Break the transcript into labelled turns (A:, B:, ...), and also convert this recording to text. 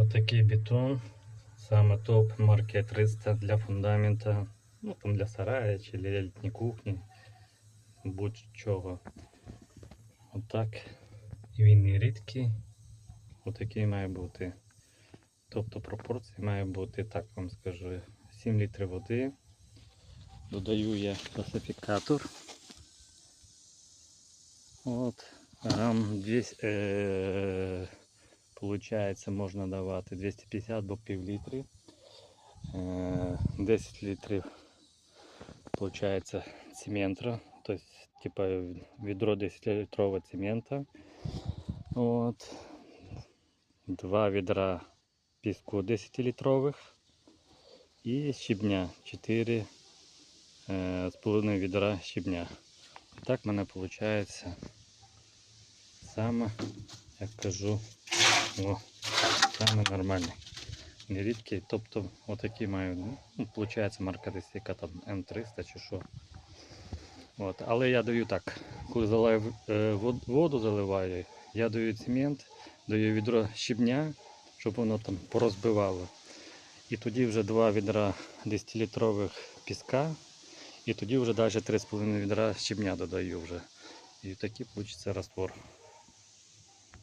A: Отакий бетон. Саме топ марки 300 для фундамента. Ну там для сарая чи для літньої кухні. Будь-чого. Отак. І він не рідкий. Отакий має бути. Тобто пропорції має бути, так вам скажу, 7 літрів води. Додаю я класифікатор. От. Грам 200, е, получається, можна давати 250 або пів літри. Е, 10 літрів получається цементра. Тобто, типа відро 10 літрового цемента. От. Два відра піску 10 літрових і щебня 4 е, з половиною відра щебня. І так в мене виходить саме, як кажу, о, саме нормальний. Не рідкий, тобто отакі маю, ну, виходить марка десь там М300 чи що. От. Але я даю так, коли заливаю е, воду заливаю, я даю цемент, даю відро щебня, щоб воно там порозбивало. І тоді вже два відра 10-літрових піска, і тоді вже далі 3,5 відра щебня додаю вже. І такий вийде раствор.